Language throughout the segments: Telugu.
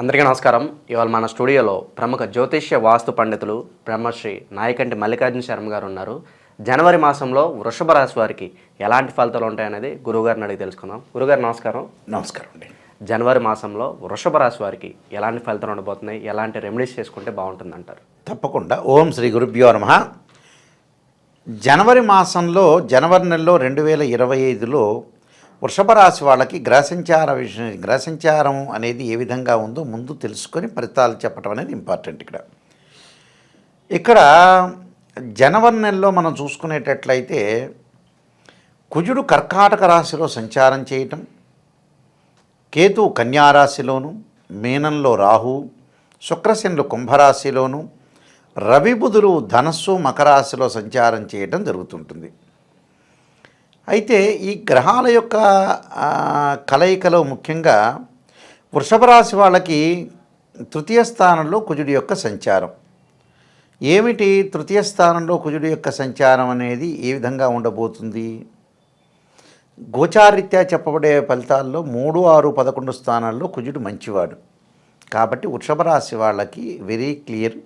అందరికీ నమస్కారం. ఇవాళ మన స్టూడియోలో ప్రముఖ జ్యోతిష్య వాస్తు పండితులు బ్రహ్మశ్రీ నాయకంటి మల్లికార్జున శర్మ గారు ఉన్నారు. జనవరి మాసంలో వృషభ రాశి వారికి ఎలాంటి ఫలితాలు ఉంటాయనేది గురువుగారిని అడిగి తెలుసుకుందాం. గురుగారు నమస్కారం. నమస్కారం అండి. జనవరి మాసంలో వృషభ రాశి వారికి ఎలాంటి ఫలితాలు ఉండబోతున్నాయి? ఎలాంటి రెమెడీస్ చేసుకుంటే బాగుంటుంది అంటారు తప్పకుండా. ఓం శ్రీ గురుభ్యో నమ. జనవరి మాసంలో జనవరి నెలలో రెండు వేల ఇరవై ఐదులో వృషభ రాశి వాళ్ళకి గ్రహసంచార విషయం గ్రహసంచారం అనేది ఏ విధంగా ఉందో ముందు తెలుసుకొని ఫలితాలు చెప్పడం అనేది ఇంపార్టెంట్ ఇక్కడ. ఇక్కడ జనవరి నెలలో మనం చూసుకునేటట్లయితే కుజుడు కర్కాటక రాశిలో సంచారం చేయటం కేతు కన్యారాశిలోను మీనంలో రాహు శుక్రశనులు కుంభరాశిలోను రవిబుధులు ధనస్సు మకరాశిలో సంచారం చేయటం జరుగుతుంటుంది. అయితే ఈ గ్రహాల యొక్క కలయికలో ముఖ్యంగా వృషభ రాశి వాళ్ళకి తృతీయ స్థానంలో కుజుడి యొక్క సంచారం. ఏమిటి తృతీయ స్థానంలో కుజుడి యొక్క సంచారం అనేది ఏ విధంగా ఉండబోతుంది? గోచారీత్యా చెప్పబడే ఫలితాల్లో మూడు ఆరు పదకొండు స్థానాల్లో కుజుడు మంచివాడు. కాబట్టి వృషభ రాశి వాళ్ళకి వెరీ క్లియర్.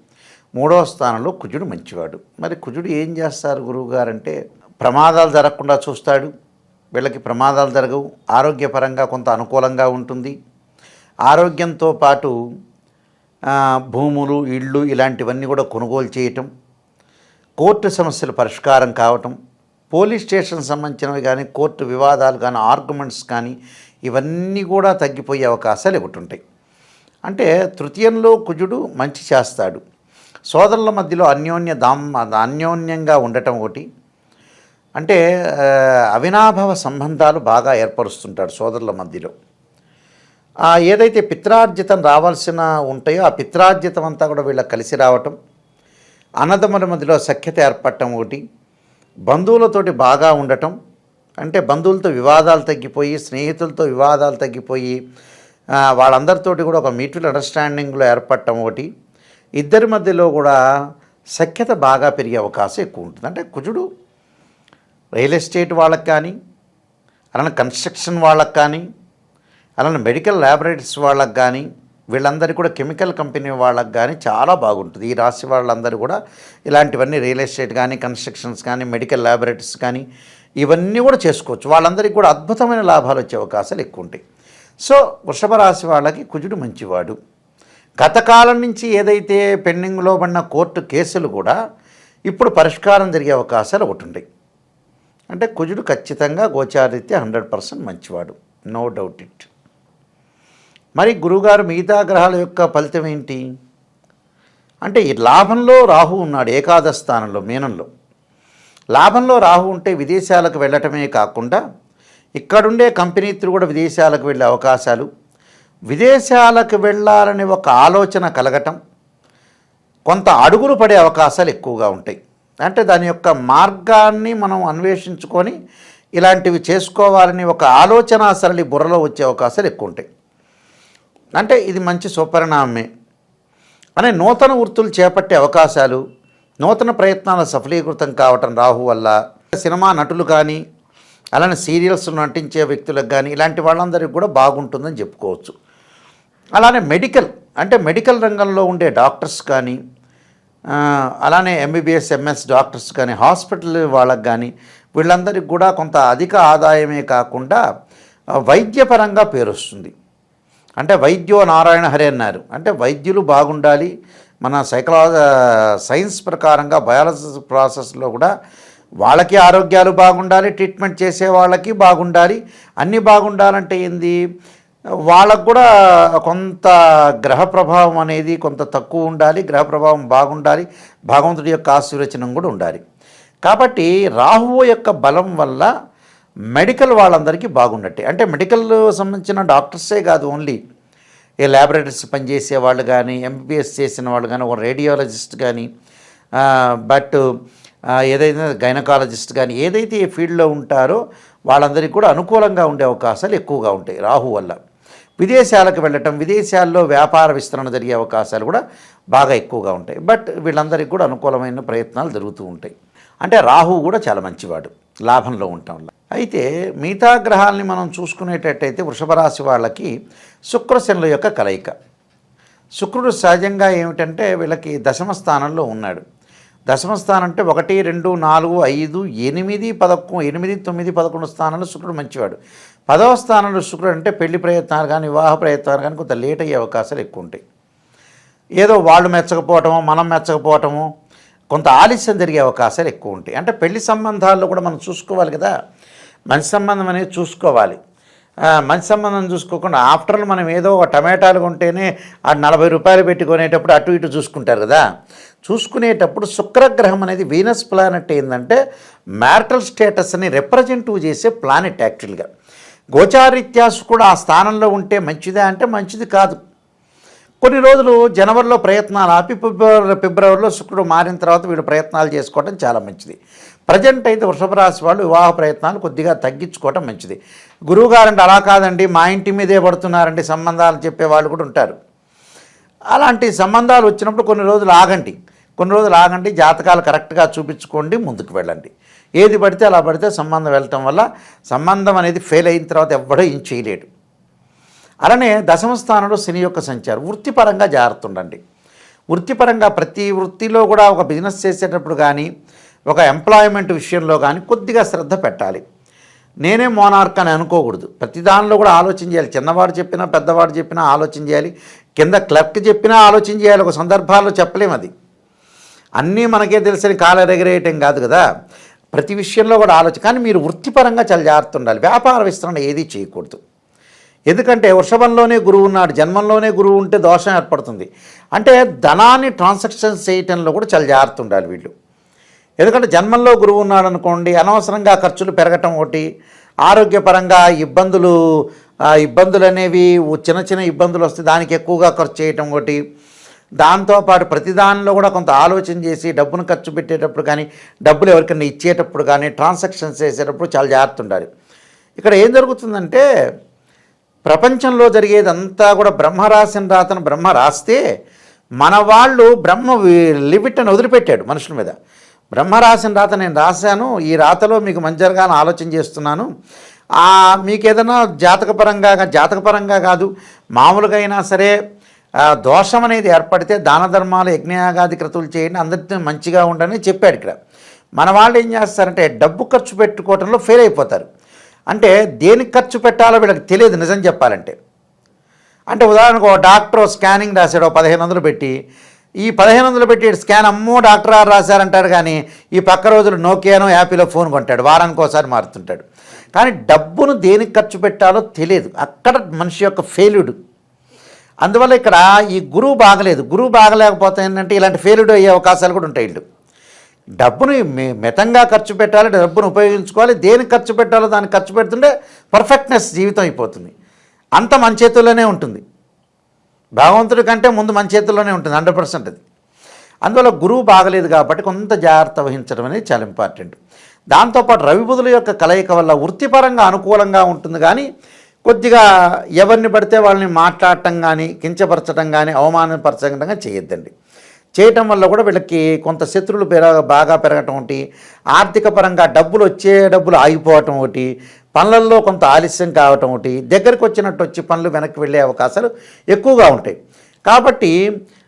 మూడవ స్థానంలో కుజుడు మంచివాడు. మరి కుజుడు ఏం చేస్తారు గురువుగారంటే ప్రమాదాలు జరగకుండా చూస్తాడు. వీళ్ళకి ప్రమాదాలు జరగవు. ఆరోగ్యపరంగా కొంత అనుకూలంగా ఉంటుంది. ఆరోగ్యంతో పాటు భూములు ఇళ్ళు ఇలాంటివన్నీ కూడా కొనుగోలు చేయటం కోర్టు సమస్యలు పరిష్కారం కావటం పోలీస్ స్టేషన్ సంబంధించినవి కానీ కోర్టు వివాదాలు కానీ ఆర్గ్యుమెంట్స్ కానీ ఇవన్నీ కూడా తగ్గిపోయే అవకాశాలు ఒకటి ఉంటాయి అంటే తృతీయంలో కుజుడు మంచి చేస్తాడు. సోదరుల మధ్యలో అన్యోన్య దామ్ అన్యోన్యంగా ఉండటం ఒకటి. అంటే అవినాభవ అవినాభావ సంబంధాలు బాగా ఏర్పరుస్తుంటాడు సోదరుల మధ్యలో. ఏదైతే పిత్రార్జితం రావాల్సిన ఉంటాయో ఆ పిత్రార్జితం అంతా కూడా వీళ్ళకి కలిసి రావటం అన్నదమ్ముల మధ్యలో సఖ్యత ఏర్పడటం ఒకటి బంధువులతోటి బాగా ఉండటం అంటే బంధువులతో వివాదాలు తగ్గిపోయి స్నేహితులతో వివాదాలు తగ్గిపోయి వాళ్ళందరితోటి కూడా ఒక మ్యూచువల్ అండర్స్టాండింగ్లో ఏర్పడటం ఒకటి ఇద్దరి మధ్యలో కూడా సఖ్యత బాగా పెరిగే అవకాశం ఎక్కువ ఉంటుంది. అంటే కుజుడు రియల్ ఎస్టేట్ వాళ్ళకి కానీ అలానే కన్స్ట్రక్షన్ వాళ్ళకి కానీ అలానే మెడికల్ ల్యాబొరేటరీస్ వాళ్ళకి కానీ వీళ్ళందరికీ కూడా కెమికల్ కంపెనీ వాళ్ళకి కానీ చాలా బాగుంటుంది. ఈ రాశి వాళ్ళందరూ కూడా ఇలాంటివన్నీ రియల్ ఎస్టేట్ కానీ కన్స్ట్రక్షన్స్ కానీ మెడికల్ ల్యాబొరేటరీస్ కానీ ఇవన్నీ కూడా చేసుకోవచ్చు. వాళ్ళందరికీ కూడా అద్భుతమైన లాభాలు వచ్చే అవకాశాలు ఎక్కువ ఉంటాయి. సో వృషభ రాశి వాళ్ళకి కుజుడు మంచివాడు. గతకాలం నుంచి ఏదైతే పెండింగ్లో పడిన కోర్టు కేసులు కూడా ఇప్పుడు పరిష్కారం జరిగే అవకాశాలు ఒకటి ఉంటాయి. అంటే కుజుడు ఖచ్చితంగా గోచారీత్య హండ్రెడ్ పర్సెంట్ మంచివాడు. No doubt it. మరి గురువుగారు మిగతా గ్రహాల యొక్క ఫలితం ఏంటి? అంటే ఈ లాభంలో రాహు ఉన్నాడు ఏకాదశ స్థానంలో మీనంలో. లాభంలో రాహు ఉంటే విదేశాలకు వెళ్ళటమే కాకుండా ఇక్కడుండే కంపెనీతో కూడా విదేశాలకు వెళ్ళే అవకాశాలు విదేశాలకు వెళ్ళాలనే ఒక ఆలోచన కలగటం కొంత అడుగులు పడే అవకాశాలు ఎక్కువగా ఉంటాయి. అంటే దాని యొక్క మార్గాన్ని మనం అన్వేషించుకొని ఇలాంటివి చేసుకోవాలని ఒక ఆలోచన సరళి బుర్రలో వచ్చే అవకాశాలు ఎక్కువ ఉంటాయి అంటే ఇది మంచి సుపరిణామమే అనే నూతన వృత్తులు చేపట్టే అవకాశాలు నూతన ప్రయత్నాలు సఫలీకృతం కావటం రాహు వల్ల సినిమా నటులు కానీ అలానే సీరియల్స్ నటించే వ్యక్తులకు కానీ ఇలాంటి వాళ్ళందరికీ కూడా బాగుంటుందని చెప్పుకోవచ్చు. అలానే మెడికల్ అంటే మెడికల్ రంగంలో ఉండే డాక్టర్స్ కానీ అలానే ఎంబీబీఎస్ ఎంఎస్ డాక్టర్స్ కానీ హాస్పిటల్ వాళ్ళకి కానీ వీళ్ళందరికీ కూడా కొంత అధిక ఆదాయమే కాకుండా వైద్యపరంగా పేరు వస్తుంది. అంటే వైద్యో నారాయణ హరి అన్నారు. అంటే వైద్యులు బాగుండాలి. మన సైకలాజీ సైన్స్ ప్రకారంగా బయాలజీ ప్రాసెస్లో కూడా వాళ్ళకి ఆరోగ్యాలు బాగుండాలి ట్రీట్మెంట్ చేసే వాళ్ళకి బాగుండాలి. అన్నీ బాగుండాలంటే ఏంది? వాళ్ళకు కూడా కొంత గ్రహ ప్రభావం అనేది కొంత తక్కువ ఉండాలి గ్రహ ప్రభావం బాగుండాలి భగవంతుడి యొక్క ఆశీర్వచనం కూడా ఉండాలి. కాబట్టి రాహువు యొక్క బలం వల్ల మెడికల్ వాళ్ళందరికీ బాగున్నట్టే అంటే మెడికల్ సంబంధించిన డాక్టర్సే కాదు ఓన్లీ. ఏ ల్యాబొరేటరీస్ పనిచేసే వాళ్ళు కానీ ఎంబీబీఎస్ చేసిన వాళ్ళు కానీ ఒక రేడియాలజిస్ట్ కానీ బట్ ఏదైతే గైనకాలజిస్ట్ కానీ ఏదైతే ఈ ఫీల్డ్లో ఉంటారో వాళ్ళందరికీ కూడా అనుకూలంగా ఉండే అవకాశాలు ఎక్కువగా ఉంటాయి రాహు వల్ల. విదేశాలకు వెళ్ళటం విదేశాల్లో వ్యాపార విస్తరణ జరిగే అవకాశాలు కూడా బాగా ఎక్కువగా ఉంటాయి. బట్ వీళ్ళందరికీ కూడా అనుకూలమైన ప్రయత్నాలు జరుగుతూ ఉంటాయి. అంటే రాహు కూడా చాలా మంచివాడు లాభంలో ఉండటం వల్ల. అయితే మిగతా గ్రహాలని మనం చూసుకునేటట్టయితే వృషభ రాశి వాళ్ళకి శుక్రశనుల యొక్క కలయిక. శుక్రుడు సహజంగా ఏమిటంటే వీళ్ళకి దశమ స్థానంలో ఉన్నాడు. దశమ స్థానం అంటే ఒకటి రెండు నాలుగు ఐదు ఎనిమిది పదకొ ఎనిమిది తొమ్మిది పదకొండు స్థానంలో శుక్రుడు మంచివాడు. పదవ స్థానంలో శుక్రుడు అంటే పెళ్ళి ప్రయత్నాలు కానీ వివాహ ప్రయత్నాలు కానీ కొంత లేట్ అయ్యే అవకాశాలు ఎక్కువ ఉంటాయి. ఏదో వాళ్ళు మెచ్చకపోవటము మనం మెచ్చకపోవటము కొంత ఆలస్యం జరిగే అవకాశాలు ఎక్కువ ఉంటాయి. అంటే పెళ్ళి సంబంధాల్లో కూడా మనం చూసుకోవాలి కదా. మంచి సంబంధం అనేది చూసుకోవాలి. మంచి సంబంధం చూసుకోకుండా ఆఫ్టర్ మనం ఏదో ఒక టమాటాలు కొంటేనే ఆ నలభై రూపాయలు పెట్టి కొనేటప్పుడు అటు ఇటు చూసుకుంటారు కదా. చూసుకునేటప్పుడు శుక్రగ్రహం అనేది వీనస్ ప్లానెట్ ఏంటంటే మ్యారిటల్ స్టేటస్ని రిప్రజెంటివ్ చేసే ప్లానెట్ యాక్చువల్గా గోచారిత్యాసు కూడా ఆ స్థానంలో ఉంటే మంచిదా అంటే మంచిది కాదు. కొన్ని రోజులు జనవరిలో ప్రయత్నాలు ఆపి ఫిబ్రవరి ఫిబ్రవరిలో శుక్రుడు మారిన తర్వాత వీడు ప్రయత్నాలు చేసుకోవడం చాలా మంచిది. ప్రజెంట్ అయితే వృషభ రాశి వాళ్ళు వివాహ ప్రయత్నాలు కొద్దిగా తగ్గించుకోవటం మంచిది. గురువుగారంటే అలా కాదండి మా ఇంటి మీదే పడుతున్నారండి సంబంధాలు చెప్పే వాళ్ళు కూడా ఉంటారు. అలాంటి సంబంధాలు వచ్చినప్పుడు కొన్ని రోజులు ఆగండి. కొన్ని రోజులు ఆగండి జాతకాలు కరెక్ట్గా చూపించుకోండి ముందుకు వెళ్ళండి. ఏది పడితే అలా పడితే సంబంధం వెళ్ళటం వల్ల సంబంధం అనేది ఫెయిల్ అయిన తర్వాత ఎవ్వడో ఏం చేయలేడు. అలానే దశమ స్థానంలో శని యొక్క సంచారం వృత్తిపరంగా జాగ్రత్త ఉండండి. వృత్తిపరంగా ప్రతి వృత్తిలో కూడా ఒక బిజినెస్ చేసేటప్పుడు కానీ ఒక ఎంప్లాయ్మెంట్ విషయంలో కానీ కొద్దిగా శ్రద్ధ పెట్టాలి. నేనే మోనార్క్ అని అనుకోకూడదు. ప్రతి దానిలో కూడా ఆలోచన చేయాలి. చిన్నవాడు చెప్పినా పెద్దవాడు చెప్పినా ఆలోచన చేయాలి. కింద క్లర్క్ చెప్పినా ఆలోచన చేయాలి. ఒక సందర్భాల్లో చెప్పలేము అది. అన్నీ మనకే తెలిసిన కాలరెగరేయటం కాదు కదా. ప్రతి విషయంలో కూడా ఆలోచన కానీ మీరు వృత్తిపరంగా చాలా జాగ్రత్త ఉండాలి. వ్యాపార విస్తరణ ఏదీ చేయకూడదు. ఎందుకంటే వృషభంలోనే గురువు ఉన్నాడు జన్మంలోనే గురువు ఉంటే దోషం ఏర్పడుతుంది. అంటే ధనాన్ని ట్రాన్సాక్షన్స్ చేయటంలో కూడా చాలా జాగ్రత్త ఉండాలి వీళ్ళు. ఎందుకంటే జన్మంలో గురువు ఉన్నాడు అనుకోండి అనవసరంగా ఖర్చులు పెరగటం ఒకటి ఆరోగ్యపరంగా ఇబ్బందులు ఇబ్బందులు అనేవి చిన్న చిన్న ఇబ్బందులు వస్తే దానికి ఎక్కువగా ఖర్చు చేయటం ఒకటి దాంతోపాటు ప్రతిదానిలో కూడా కొంత ఆలోచన చేసి డబ్బును ఖర్చు పెట్టేటప్పుడు కానీ డబ్బులు ఎవరికైనా ఇచ్చేటప్పుడు కానీ ట్రాన్సాక్షన్స్ చేసేటప్పుడు చాలా జాగ్రత్త ఉండాలి ఇక్కడ ఏం జరుగుతుందంటే ప్రపంచంలో జరిగేదంతా కూడా బ్రహ్మ రాసిన రాతను బ్రహ్మ రాస్తే మన వాళ్ళు బ్రహ్మ లిమిట్ అని వదిలిపెట్టాడు మనుషుల మీద. బ్రహ్మ రాసిన రాత నేను రాశాను ఈ రాతలో మీకు మంచి జరగాలని ఆలోచన చేస్తున్నాను. మీకు ఏదైనా జాతకపరంగా జాతకపరంగా కాదు మామూలుగా అయినా సరే దోషం అనేది ఏర్పడితే దాన ధర్మాలు యజ్ఞయాగాది క్రతువులు చేయండి అందరితో మంచిగా ఉండని చెప్పాడు ఇక్కడ. మన వాళ్ళు ఏం చేస్తారంటే డబ్బు ఖర్చు పెట్టుకోవడంలో ఫెయిల్ అయిపోతారు. అంటే దేనికి ఖర్చు పెట్టాలో వీళ్ళకి తెలియదు నిజం చెప్పాలంటే. అంటే ఉదాహరణకు ఒక డాక్టర్ స్కానింగ్ రాశాడు ఓ పదిహేను వందలు పెట్టి. ఈ పదిహేను వందలు పెట్టి స్కాన్ అమ్మో డాక్టర్ రాశారంటాడు కానీ ఈ పక్క రోజులు నోకియానో యాపిలో ఫోన్ కొంటాడు వారానికి ఒకసారి మారుతుంటాడు. కానీ డబ్బును దేనికి ఖర్చు పెట్టాలో తెలియదు. అక్కడ మనిషి యొక్క ఫెయిల్యూడ్ అందువల్ల ఇక్కడ ఈ గురువు బాగలేదు. గురువు బాగలేకపోతే ఏంటంటే ఇలాంటి ఫెయిల్డ్ అయ్యే అవకాశాలు కూడా ఉంటాయి వీళ్ళు. డబ్బుని మి- మితంగా ఖర్చు పెట్టాలి డబ్బును ఉపయోగించుకోవాలి. దేనికి ఖర్చు పెట్టాలో దానికి ఖర్చు పెడుతుంటే పర్ఫెక్ట్నెస్ జీవితం అయిపోతుంది. అంత మన చేతుల్లోనే ఉంటుంది. భగవంతుడి కంటే ముందు మన చేతుల్లోనే ఉంటుంది హండ్రెడ్ పర్సెంట్ అది. అందువల్ల గురువు బాగలేదు కాబట్టి కొంత జాగ్రత్త వహించడం అనేది చాలా ఇంపార్టెంట్ దాంతోపాటు రవిబుధుల యొక్క కలయిక వల్ల వృత్తిపరంగా అనుకూలంగా ఉంటుంది కానీ కొద్దిగా ఎవరిని పడితే వాళ్ళని మాట్లాడటం కానీ కించపరచడం కానీ అవమానపరచడం కానీ చేయొద్దండి. చేయటం వల్ల కూడా వీళ్ళకి కొంత శత్రువులు పెరగ బాగా పెరగటం ఒకటి ఆర్థిక పరంగా డబ్బులు వచ్చే డబ్బులు ఆగిపోవటం ఒకటి పనులలో కొంత ఆలస్యం కావటం ఒకటి దగ్గరకు వచ్చినట్టు వచ్చి పనులు వెనక్కి వెళ్ళే అవకాశాలు ఎక్కువగా ఉంటాయి. కాబట్టి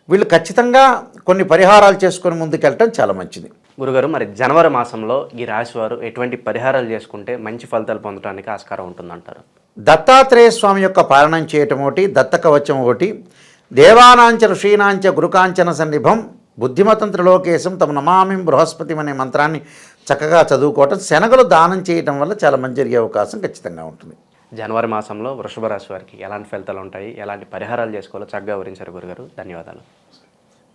వీళ్ళు ఖచ్చితంగా కొన్ని పరిహారాలు చేసుకొని ముందుకెళ్ళటం చాలా మంచిది. గురుగారు మరి జనవరి మాసంలో ఈ రాశివారు ఎటువంటి పరిహారాలు చేసుకుంటే మంచి ఫలితాలు పొందడానికి ఆస్కారం ఉంటుందంటారు? దత్తాత్రేయ స్వామి యొక్క పాలనం చేయటం ఒకటి దత్త కవచం ఒకటి. దేవానాంచ ఋషీనాంచ గురుకాంచన సన్నిభం బుద్ధిమతం త్రిలోకేశం తమ నమామిం బృహస్పతి అనే మంత్రాన్ని చక్కగా చదువుకోవటం శనగలు దానం చేయటం వల్ల చాలా మంచి జరిగే అవకాశం ఖచ్చితంగా ఉంటుంది. జనవరి మాసంలో వృషభ రాశి వారికి ఎలాంటి ఫలితాలు ఉంటాయి? ఎలాంటి పరిహారాలు చేసుకోవాలో చక్కగా వివరించారు గురుగారు. ధన్యవాదాలు.